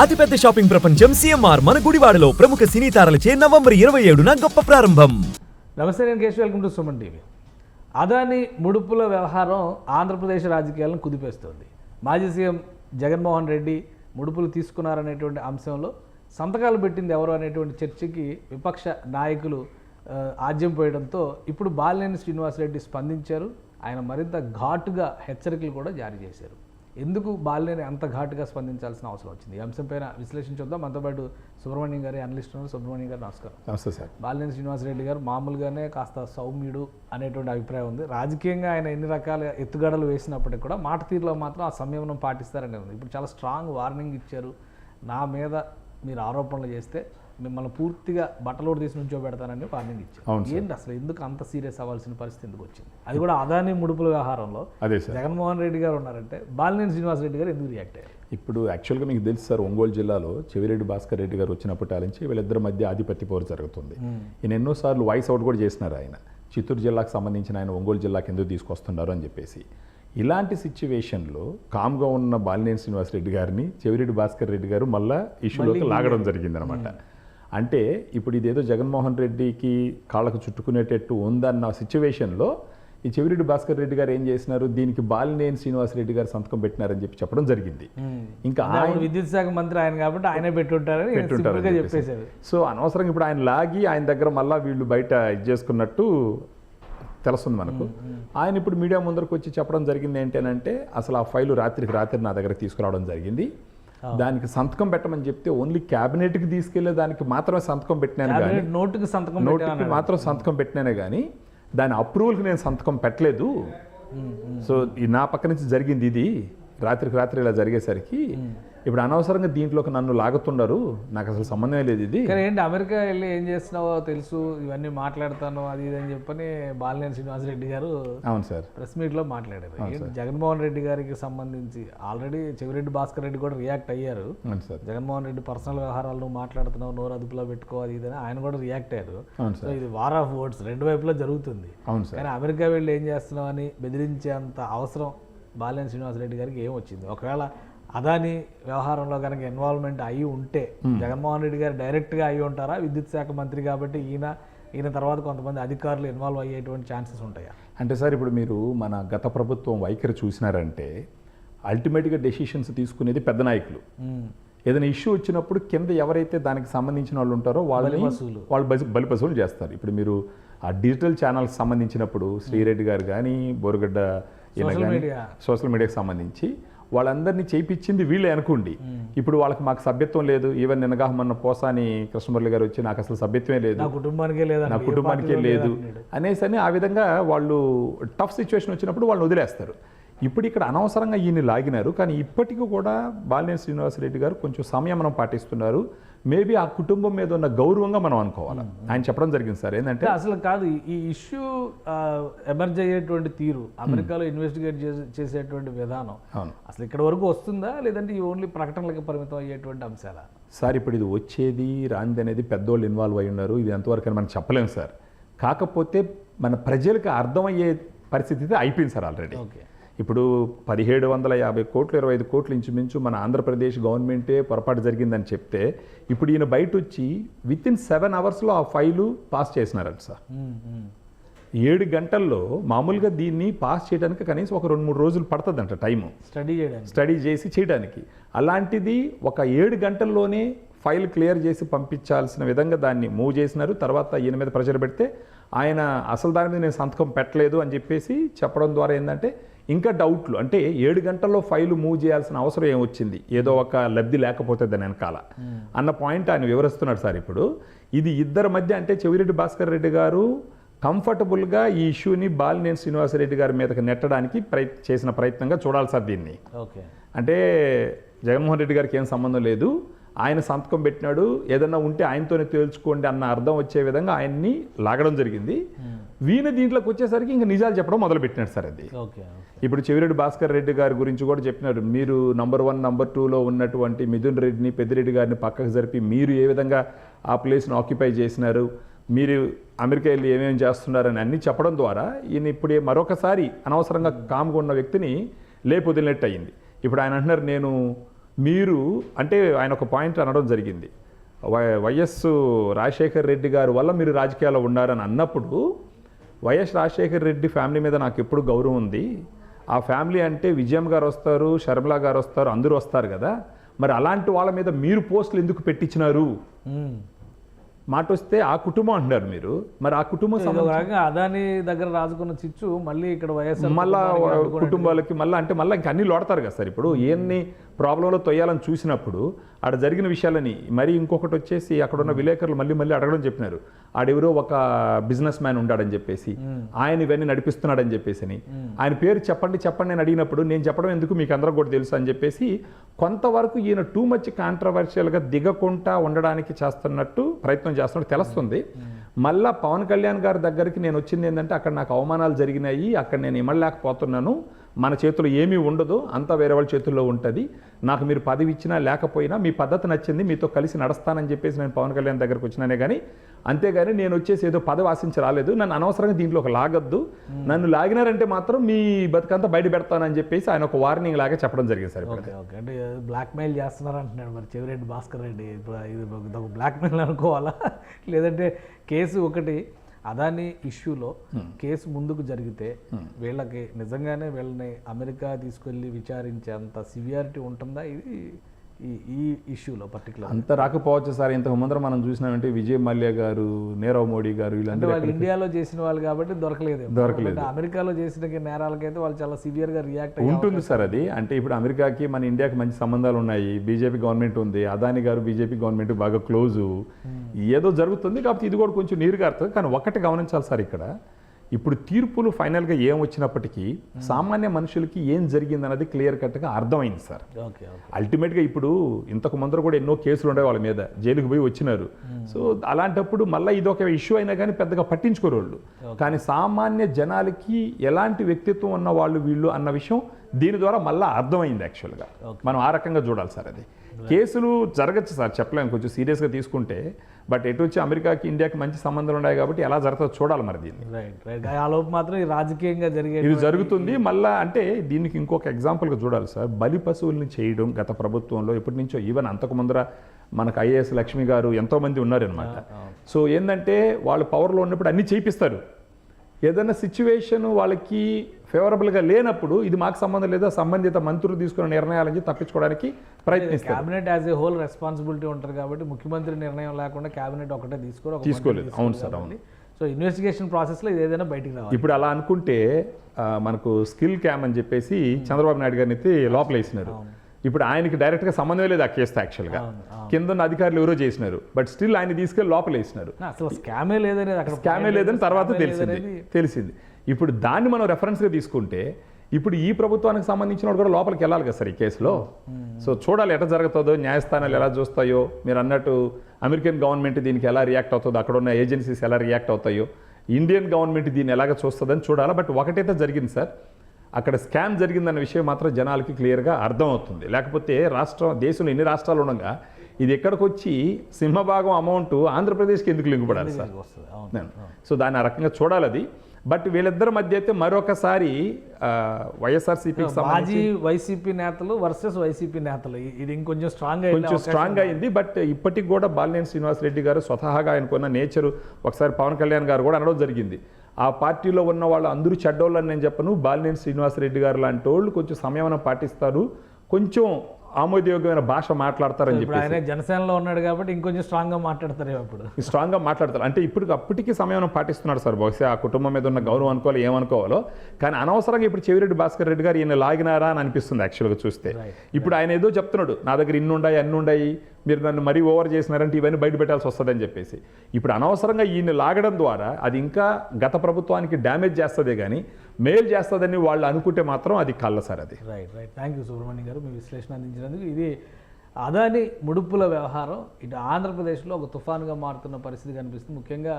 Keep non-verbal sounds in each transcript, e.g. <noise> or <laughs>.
అతిపెద్ద షాపింగ్ ప్రపంచం సిఎంఆర్ మన గుడివాడలో ప్రముఖ సినీ తారలచే నవంబర్ ఇరవై ఏడున గొప్ప ప్రారంభం. నమస్తే నేను Kesh welcome to Suman TV. Adani ముడుపుల వ్యవహారం ఆంధ్రప్రదేశ్ రాజకీయాలను కుదిపేస్తోంది. మాజీ సీఎం జగన్మోహన్ రెడ్డి ముడుపులు తీసుకున్నారనేటువంటి అంశంలో సంతకాలు పెట్టింది ఎవరు అనేటువంటి చర్చకి విపక్ష నాయకులు ఆజ్యం పోయడంతో ఇప్పుడు బాలినేని శ్రీనివాసరెడ్డి స్పందించారు. ఆయన మరింత ఘాటుగా హెచ్చరికలు కూడా జారీ చేశారు. ఎందుకు బాలినేని అంత ఘాటుగా స్పందించాల్సిన అవసరం వచ్చింది? ఈ అంశంపైన విశ్లేషించుద్దాం. మనతో పాటు సుబ్రహ్మణ్యం గారి అనలిస్ట్ ఉన్నారు. సుబ్రహ్మణ్యం గారు నమస్కారం. నమస్తే సార్. బాలినేని శ్రీనివాసరెడ్డి గారు మామూలుగానే కాస్త సౌమ్యుడు అనేటువంటి అభిప్రాయం ఉంది. రాజకీయంగా ఆయన ఎన్ని రకాల ఎత్తుగడలు వేసినప్పటికీ కూడా మాట తీరులో మాత్రం ఆ సంయమనం పాటిస్తారనే ఉంది. ఇప్పుడు చాలా స్ట్రాంగ్ వార్నింగ్ ఇచ్చారు. నా మీద మీరు ఆరోపణలు చేస్తే మిమ్మల్ని పూర్తిగా బట్టలోడు తీసి నుంచో పెడతానని వార్నింగ్ ఇచ్చారు. ఏంటి అసలు ఎందుకు అంత సీరియస్ అవ్వాల్సిన పరిస్థితి ఎందుకు వచ్చింది? అది కూడా అదాని ముడుపుల వ్యవహారంలో అదే సార్. జగన్మోహన్ రెడ్డి గారు ఉన్నారంటే బాలినేని శ్రీనివాసరెడ్డి గారు ఎందుకు రియాక్ట్ అయ్యారు? ఇప్పుడు యాక్చువల్గా మీకు తెలుసు సార్ ఒంగోలు జిల్లాలో చెవిరెడ్డి భాస్కర్ రెడ్డి గారు వచ్చినప్పటి నుంచి వీళ్ళిద్దరి మధ్య ఆధిపత్య పోరు జరుగుతుంది. ఈయన ఎన్నోసార్లు వాయిస్ అవుట్ కూడా చేసినారు ఆయన. చిత్తూరు జిల్లాకు సంబంధించిన ఆయన ఒంగోలు జిల్లాకి ఎందుకు తీసుకొస్తున్నారు అని చెప్పేసి. ఇలాంటి సిచ్యువేషన్లో కామ్గా ఉన్న బాలినేని శ్రీనివాసరెడ్డి గారిని చెవిరెడ్డి భాస్కర్ రెడ్డి గారు మళ్ళా ఇష్యూలోకి లాగడం జరిగిందనమాట అంటే ఇప్పుడు ఇదేదో జగన్మోహన్ రెడ్డికి కాళ్ళకు చుట్టుకునేటట్టు ఉందన్న సిచ్యువేషన్లో ఈ చెవిరెడ్డి భాస్కర్ రెడ్డి గారు ఏం చేసినారు? దీనికి బాలినేని శ్రీనివాసరెడ్డి గారు సంతకం పెట్టినారని చెప్పి చెప్పడం జరిగింది. ఇంకా అప్పుడు విద్యుత్ శాఖ మంత్రి ఆయన కాబట్టి ఆయనే పెట్టుంటారని. చెప్పేశారు. సో అనవసరంగా ఇప్పుడు ఆయన లాగి ఆయన దగ్గర మళ్ళా వీళ్ళు బయట ఇది చేసుకున్నట్టు తెలుస్తుంది మనకు. ఆయన ఇప్పుడు మీడియా ముందరకు వచ్చి చెప్పడం జరిగింది ఏంటంటే అసలు ఆ ఫైలు రాత్రికి రాత్రి నా దగ్గర తీసుకురావడం జరిగింది. దానికి సంతకం పెట్టమని చెప్తే ఓన్లీ క్యాబినెట్కి తీసుకెళ్ళే దానికి మాత్రమే సంతకం పెట్టినాను కానీ నోటుకి సంతకం నోటికి మాత్రం సంతకం పెట్టినానే కానీ దాని అప్రూవల్కి నేను సంతకం పెట్టలేదు. సో నా పక్క నుంచి జరిగింది ఇది. రాత్రికి రాత్రి ఇలా జరిగేసరికి ఇప్పుడు అనవసరంగా దీంట్లోకి నన్ను లాగుతున్నారు నాకు అసలు సంబంధమే లేదు ఇది. కానీ ఏంటి అమెరికా వెళ్ళి ఏం చేస్తున్నావో తెలుసు ఇవన్నీ మాట్లాడతాను అది ఇది అని చెప్పని బాలినేని శ్రీనివాసరెడ్డి గారు అవును సార్. ప్రెస్ మీట్లో మాట్లాడారు. జగన్మోహన్ రెడ్డి గారికి సంబంధించి ఆల్రెడీ చెవిరెడ్డి భాస్కర్ రెడ్డి కూడా రియాక్ట్ అయ్యారు. సార్. జగన్మోహన్ రెడ్డి పర్సనల్ వ్యవహారాలు నువ్వు మాట్లాడుతున్నావు నోరు అదుపులో పెట్టుకో అది ఇది అని ఆయన కూడా రియాక్ట్ అయ్యారు. సో ఇది వార్ ఆఫ్ వర్డ్స్ రెండు వైపులా జరుగుతుంది. అవును సార్. కానీ అమెరికా వెళ్ళి ఏం చేస్తున్నావు అని బెదిరించేంత అవసరం బాలినేని శ్రీనివాసరెడ్డి గారికి ఏం వచ్చింది? ఒకవేళ అదాని వ్యవహారంలో కనుక ఇన్వాల్వ్మెంట్ అయి ఉంటే జగన్మోహన్ రెడ్డి గారు డైరెక్ట్గా అయి ఉంటారా? విద్యుత్ శాఖ మంత్రి కాబట్టి ఈయన ఈయన తర్వాత కొంతమంది అధికారులు ఇన్వాల్వ్ అయ్యేటువంటి ఛాన్సెస్ ఉంటాయా? అంటే సార్ ఇప్పుడు మీరు మన గత ప్రభుత్వం వైఖరి చూసినారంటే అల్టిమేట్గా డెసిషన్స్ తీసుకునేది పెద్ద నాయకులు. ఏదైనా ఇష్యూ వచ్చినప్పుడు కింద ఎవరైతే దానికి సంబంధించిన వాళ్ళు ఉంటారో వాళ్ళని. వాళ్ళు బలి బలిపశువులు చేస్తారు. ఇప్పుడు మీరు ఆ డిజిటల్ ఛానల్స్ సంబంధించినప్పుడు శ్రీరెడ్డి గారు కానీ బోరుగడ్డ. సోషల్ మీడియాకి సంబంధించి వాళ్ళందరినీ చేయించింది వీళ్ళే అనుకోండి. ఇప్పుడు వాళ్ళకి మాకు సభ్యత్వం లేదు. ఈవెన్ నిన్నగా మొన్న పోసాని కృష్ణమురళి గారు వచ్చి నాకు అసలు సభ్యత్వమే లేదు. నా కుటుంబానికే లేదా నా కుటుంబానికే లేదు అనేసి అని ఆ విధంగా వాళ్ళు టఫ్ సిచ్యువేషన్ వచ్చినప్పుడు వాళ్ళని వదిలేస్తారు. ఇప్పుడు ఇక్కడ అనవసరంగా ఈయన్ని లాగినారు. కానీ ఇప్పటికీ కూడా బాలినేని శ్రీనివాసరెడ్డి గారు కొంచెం సంయమనం పాటిస్తున్నారు. మేబీ ఆ కుటుంబం మీద ఉన్న గౌరవంగా మనం అనుకోవాలి? ఆయన చెప్పడం జరిగింది సార్. ఏంటంటే అసలు కాదు ఈ- ఇష్యూ ఎమర్జ్ అయ్యేటువంటి తీరు అమెరికాలో ఇన్వెస్టిగేట్ చేసేటువంటి విధానం అవును. అసలు ఇక్కడ వరకు వస్తుందా? లేదంటే ఈ ఓన్లీ ప్రకటనలకు పరిమితం అయ్యేటువంటి అంశాలా? సార్ ఇప్పుడు ఇది వచ్చేది రాంది అనేది పెద్దోళ్ళు ఇన్వాల్వ్ అయి ఉన్నారు. ఇది ఎంతవరకు అని మనం చెప్పలేము సార్. కాకపోతే మన ప్రజలకు అర్థమయ్యే పరిస్థితి అయితే అయిపోయింది సార్ ఆల్రెడీ. ఓకే. ఇప్పుడు పదిహేడు వందల యాభై కోట్లు ఇరవై ఐదు కోట్లు ఇంచుమించు మన ఆంధ్రప్రదేశ్ గవర్నమెంటే పొరపాటు జరిగిందని చెప్తే ఇప్పుడు ఈయన బయట వచ్చి విత్ ఇన్ సెవెన్ అవర్స్లో ఆ ఫైలు పాస్ చేసినారంట సార్. ఏడు గంటల్లో మామూలుగా దీన్ని పాస్ చేయడానికి కనీసం ఒక రెండు మూడు రోజులు పడుతుందంట టైము. స్టడీ చేయడానికి. స్టడీ చేసి చేయడానికి. అలాంటిది ఒక ఏడు గంటల్లోనే ఫైల్ క్లియర్ చేసి పంపించాల్సిన విధంగా దాన్ని మూవ్ చేసినారు. తర్వాత ఈయన మీద ప్రెషర్ పెడితే ఆయన అసలు దాని మీద నేను సంతకం పెట్టలేదు అని చెప్పేసి చెప్పడం ద్వారా ఏంటంటే ఇంకా డౌట్లు. అంటే ఏడు గంటల్లో ఫైల్ మూవ్ చేయాల్సిన అవసరం ఏమొచ్చింది? ఏదో ఒక లబ్ధి లేకపోతే దాని వెనకాల. అన్న పాయింట్ ఆయన వివరిస్తున్నాడు సార్ ఇప్పుడు. ఇది ఇద్దరి మధ్య అంటే చెవిరెడ్డి భాస్కర్ రెడ్డి గారు కంఫర్టబుల్గా ఈ ఇష్యూని బాలినేని శ్రీనివాసరెడ్డి గారి మీదకి నెట్టడానికి ప్రయత్ చేసిన ప్రయత్నంగా చూడాలి సార్ దీన్ని. ఓకే. అంటే జగన్మోహన్ రెడ్డి గారికి ఏం సంబంధం లేదు. ఆయన సంతకం పెట్టినాడు ఏదన్నా ఉంటే ఆయనతోనే తేల్చుకోండి అన్న అర్థం వచ్చే విధంగా ఆయన్ని లాగడం జరిగింది. వీణ దీంట్లోకి వచ్చేసరికి ఇంకా నిజాలు చెప్పడం మొదలు పెట్టినాడు సార్ అది. ఓకే ఇప్పుడు చెవిరెడ్డి భాస్కర్ రెడ్డి గారి గురించి కూడా చెప్పినారు. మీరు నంబర్ వన్ నంబర్ టూలో ఉన్నటువంటి మిథున్ రెడ్డిని పెద్దిరెడ్డి గారిని పక్కకు జరిపి మీరు ఏ విధంగా ఆ ప్లేస్ను ఆక్యుపై చేసినారు? మీరు అమెరికా వెళ్ళి ఏమేమి చేస్తున్నారని అన్ని చెప్పడం ద్వారా ఈయన ఇప్పుడు మరొకసారి అనవసరంగా కామ్గా ఉన్న వ్యక్తిని లేపొదిలినట్టు అయింది. ఇప్పుడు ఆయన అంటున్నారు నేను మీరు అంటే ఆయన ఒక పాయింట్ అనడం జరిగింది. వై- వైఎస్ రాజశేఖర్ రెడ్డి గారి వల్ల మీరు రాజకీయాల్లో ఉన్నారని అన్నప్పుడు వైఎస్ రాజశేఖర్ రెడ్డి ఫ్యామిలీ మీద నాకు ఎప్పుడు గౌరవం ఉంది. ఆ ఫ్యామిలీ అంటే విజయం గారు వస్తారు షర్మిల గారు వస్తారు అందరూ వస్తారు కదా. మరి అలాంటి వాళ్ళ మీద మీరు పోస్టులు ఎందుకు పెట్టించినారు? మాట వస్తే ఆ కుటుంబం అంటున్నారు మీరు మరి ఆ కుటుంబం రకంగా అదాని దగ్గర రాజుకున్న చిచ్చు మళ్ళీ ఇక్కడ వైఎస్ఆర్ మళ్ళా. కుటుంబాలకి మళ్ళీ అంటే మళ్ళీ ఇంకా అన్ని లోడతారు కదా సార్ ఇప్పుడు ఎన్ని ప్రాబ్లంలో తొయ్యాలని చూసినప్పుడు ఆడ జరిగిన విషయాలని మరి ఇంకొకటి వచ్చేసి అక్కడ ఉన్న విలేకరులు మళ్ళీ మళ్ళీ అడగడం చెప్పినారు ఆడెవరో ఒక బిజినెస్ మ్యాన్ ఉండాడని చెప్పేసి ఆయన ఇవన్నీ నడిపిస్తున్నాడని చెప్పేసి ఆయన పేరు చెప్పండి చెప్పండి నేను అడిగినప్పుడు నేను చెప్పడం ఎందుకు మీకు అందరూ కూడా తెలుసు అని చెప్పేసి కొంతవరకు ఈయన టూ మచ్ కాంట్రవర్షియల్గా దిగకుండా ఉండడానికి చేస్తున్నట్టు ప్రయత్నం చేస్తున్నట్టు తెలుస్తుంది. మళ్ళా పవన్ కళ్యాణ్ గారి దగ్గరికి నేను వచ్చింది ఏంటంటే అక్కడ నాకు అవమానాలు జరిగినాయి అక్కడ నేను ఇమ్మలేకపోతున్నాను మన చేతిలో ఏమీ ఉండదు అంతా వేరే వాళ్ళ చేతుల్లో ఉంటుంది నాకు మీరు పదవి ఇచ్చినా లేకపోయినా మీ పద్ధతి నచ్చింది మీతో కలిసి నడుస్తానని చెప్పేసి నేను పవన్ కళ్యాణ్ దగ్గరకు వచ్చినానే కానీ అంతేగాని నేను వచ్చేసి ఏదో పదవి ఆశించి రాలేదు. నన్ను అనవసరంగా దీంట్లో ఒక లాగద్దు. నన్ను లాగినారంటే మాత్రం మీ బతుకంతా బయట పెడతానని చెప్పేసి ఆయన ఒక వార్నింగ్ లాగా చెప్పడం జరిగింది సార్ ఇప్పుడు. Okay okay. అంటే బ్లాక్ మెయిల్ చేస్తున్నారు అంటున్నాడు మరి చెవిరెడ్డి భాస్కర్ రెడ్డి. ఇది ఒక- ఒక బ్లాక్ మెయిల్ అనుకోవాలా? లేదంటే కేసు ఒకటి అదాని ఇష్యూలో కేసు ముందుకు జరిగితే వీళ్ళకి నిజంగానే వీళ్ళని అమెరికా తీసుకెళ్ళి విచారించేంత సివియారిటీ ఉంటుందా? ఇది ఈ ఈ ఇష్యూలో పర్టికులర్ అంత రాకపోవచ్చు సార్. ఇంతకు ముందర మనం చూసినామంటే విజయ్ మల్య గారు నీరవ్ మోడీ గారు వీళ్ళందరూ వాళ్ళు ఇండియాలో చేసిన వాళ్ళు కాబట్టి దొరకలేదు దొరకలేదు. అమెరికాలో చేసిన నేరాలకైతే వాళ్ళు చాలా సివియర్గా రియాక్ట్ ఉంటుంది సార్ అది. అంటే ఇప్పుడు అమెరికాకి మన ఇండియాకి మంచి సంబంధాలు ఉన్నాయి. బీజేపీ గవర్నమెంట్ ఉంది. అదాని గారు బీజేపీ గవర్నమెంట్ బాగా క్లోజు ఏదో జరుగుతుంది. కాబట్టి ఇది కూడా కొంచెం నీరు కారుతుంది కానీ ఒకటి గమనించాలి సార్ ఇక్కడ. ఇప్పుడు తీర్పులు ఫైనల్గా ఏం వచ్చినప్పటికీ సామాన్య మనుషులకి ఏం జరిగింది అన్నది క్లియర్ కట్గా అర్థమైంది సార్. అల్టిమేట్గా ఇప్పుడు ఇంతకు ముందర కూడా ఎన్నో కేసులు ఉండే వాళ్ళ మీద జైలుకి పోయి వచ్చినారు. సో అలాంటప్పుడు మళ్ళీ ఇది ఒక ఇష్యూ అయినా కానీ పెద్దగా పట్టించుకోరు వాళ్ళు కానీ సామాన్య జనాలకి ఎలాంటి వ్యక్తిత్వం ఉన్న వాళ్ళు వీళ్ళు అన్న విషయం దీని ద్వారా మళ్ళీ అర్థమైంది యాక్చువల్గా. మనం ఆ రకంగా చూడాలి సార్ అది. కేసులు జరగచ్చు సార్ చెప్పలేము కొంచెం సీరియస్గా తీసుకుంటే బట్ ఎటు వచ్చి అమెరికాకి ఇండియాకి మంచి సంబంధాలు ఉన్నాయి కాబట్టి ఎలా జరుగుతుందో చూడాలి మరి దీన్ని. రైట్ రైట్ మాత్రం రాజకీయంగా జరిగే ఇది జరుగుతుంది. మళ్ళా అంటే దీనికి ఇంకొక ఎగ్జాంపుల్గా చూడాలి సార్. బలి పశువుల్ని చేయడం గత ప్రభుత్వంలో ఎప్పటి నుంచో ఈవెన్ అంతకు ముందర మనకు ఐఏఎస్ లక్ష్మి గారు ఎంతో మంది ఉన్నారనమాట సో ఏంటంటే వాళ్ళు పవర్లో ఉన్నప్పుడు అన్ని చేయిస్తారు ఏదైనా సిచ్యువేషన్ వాళ్ళకి ఫేవరబుల్గా లేనప్పుడు ఇది మాకు సంబంధం లేదా సంబంధిత మంత్రులు తీసుకున్న నిర్ణయాలని తప్పించుకోవడానికి ప్రయత్నిస్తారు. Cabinet as a whole responsibility ఉంటుంది కాబట్టి ముఖ్యమంత్రి నిర్ణయం లేకుండా క్యాబినెట్ ఒకటే తీసుకోరు తీసుకోలేదు. అవును సార్ అవును. సో ఇన్వెస్టిగేషన్ ప్రాసెస్లో ఇది ఏదైనా బయటికి రావాలి. ఇప్పుడు అలా అనుకుంటే మనకు స్కిల్ క్యామ్ అని చెప్పేసి చంద్రబాబు నాయుడు గారిని ఎత్తి లోపల వేసినారు. ఇప్పుడు ఆయనకి డైరెక్ట్గా సంబంధం లేదు ఆ కేసుతో యాక్చువల్గా కింద ఉన్న అధికారులు ఎవరో చేసినారు బట్ స్టిల్ ఆయన తీసుకెళ్ళి లోపల వేసినారు. అసలు స్కామే అక్కడ స్కామే లేదని తర్వాత తెలిసింది. తెలిసింది. ఇప్పుడు దాన్ని మనం రెఫరెన్స్గా తీసుకుంటే ఇప్పుడు ఈ ప్రభుత్వానికి సంబంధించిన వాడు కూడా లోపలికి వెళ్ళాలి కదా సార్ ఈ కేసులో? సో చూడాలి ఎట్లా జరుగుతుందో న్యాయస్థానాలు ఎలా చూస్తాయో మీరు అన్నట్టు అమెరికన్ గవర్నమెంట్ దీనికి ఎలా రియాక్ట్ అవుతుందో అక్కడ ఉన్న ఏజెన్సీస్ ఎలా రియాక్ట్ అవుతాయో ఇండియన్ గవర్నమెంట్ దీన్ని ఎలాగ చూస్తుందని చూడాలి. బట్ ఒకటైతే జరిగింది సార్ అక్కడ స్కామ్ జరిగిందన్న విషయం మాత్రం జనాలకి క్లియర్గా అర్థమవుతుంది. లేకపోతే రాష్ట్రం దేశంలో ఎన్ని రాష్ట్రాలు ఉండగా ఇది ఎక్కడికి వచ్చి సింహభాగం అమౌంట్ ఆంధ్రప్రదేశ్కి ఎందుకు లింక్ పడాలి సార్. సో దాన్ని ఆ రకంగా చూడాలి అది. బట్ వీళ్ళిద్దరి మధ్య అయితే మరొకసారి వైఎస్ఆర్సీపీకి సంబంధించి మాజీ వైసీపీ నేతలు వర్సెస్ వైసీపీ నేతలు. ఇది ఇంకొంచెం స్ట్రాంగ్ కొంచెం స్ట్రాంగ్ అయింది. బట్ ఇప్పటికి కూడా బాలినేని శ్రీనివాసరెడ్డి గారు స్వతహాగా ఆయనకున్న నేచరు ఒకసారి పవన్ కళ్యాణ్ గారు కూడా అనడం జరిగింది. ఆ పార్టీలో ఉన్న వాళ్ళు అందరూ చెడ్డోళ్ళని నేను చెప్పను. బాలినేని శ్రీనివాసరెడ్డి గారు లాంటి వాళ్ళు కొంచెం సంయమనం పాటిస్తారు. కొంచెం ఆమోదయోగ్యమైన భాష మాట్లాడతారని చెప్పి ఆయన జనసేనలో ఉన్నాడు కాబట్టి ఇంకొంచెం స్ట్రాంగ్గా మాట్లాడతారేమో ఇప్పుడు స్ట్రాంగ్గా <laughs> మాట్లాడతారు. అంటే ఇప్పుడు అప్పటికి సమయం పాటిస్తున్నాడు సార్. బహుశా ఆ కుటుంబం మీద ఉన్న గౌరవం అనుకోవాలి ఏమనుకోవాలో. కానీ అనవసరంగా ఇప్పుడు చెవిరెడ్డి భాస్కర్ రెడ్డి గారు ఈయన లాగినారా అని అనిపిస్తుంది యాక్చువల్గా చూస్తే. ఇప్పుడు ఆయన ఏదో చెప్తున్నాడు. నా దగ్గర ఇన్ని ఉన్నాయి అన్ని ఉన్నాయి మీరు నన్ను మరీ ఓవర్ చేసినారంటే ఇవన్నీ బయట పెట్టాల్సి వస్తుందని చెప్పేసి. ఇప్పుడు అనవసరంగా ఈయన లాగడం ద్వారా అది ఇంకా గత ప్రభుత్వానికి డ్యామేజ్ చేస్తుందే కానీ మేలు చేస్తుందని వాళ్ళు అనుకుంటే మాత్రం అది కళ్ళ సార్ అది right right thank you Subrahmanyam గారు మీ విశ్లేషణ అందించినందుకు. ఇది అదాని ముడుపుల వ్యవహారం. ఇటు ఆంధ్రప్రదేశ్లో ఒక తుఫాన్గా మారుతున్న పరిస్థితి కనిపిస్తుంది. ముఖ్యంగా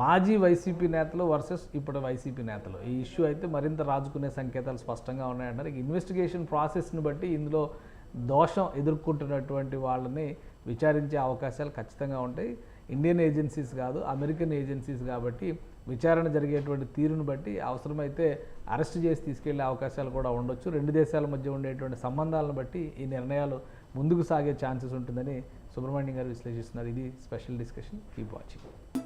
మాజీ వైసీపీ నేతలు వర్సెస్ ఇప్పుడు వైసీపీ నేతలు. ఈ ఇష్యూ అయితే మరింత రాజుకునే సంకేతాలు స్పష్టంగా ఉన్నాయంటారు ఇన్వెస్టిగేషన్ ప్రాసెస్ని బట్టి ఇందులో దోషం ఎదుర్కొంటున్నటువంటి వాళ్ళని విచారించే అవకాశాలు ఖచ్చితంగా ఉంటాయి. ఇండియన్ ఏజెన్సీస్ కాదు అమెరికన్ ఏజెన్సీస్ కాబట్టి విచారణ జరిగేటువంటి తీరును బట్టి అవసరమైతే అరెస్ట్ చేసి తీసుకెళ్ళే అవకాశాలు కూడా ఉండొచ్చు. రెండు దేశాల మధ్య ఉండేటువంటి సంబంధాలను బట్టి ఈ నిర్ణయాలు ముందుకు సాగే ఛాన్సెస్ ఉంటుందని సుబ్రహ్మణ్యం గారు విశ్లేషిస్తున్నారు. ఇది స్పెషల్ డిస్కషన్. Keep watching.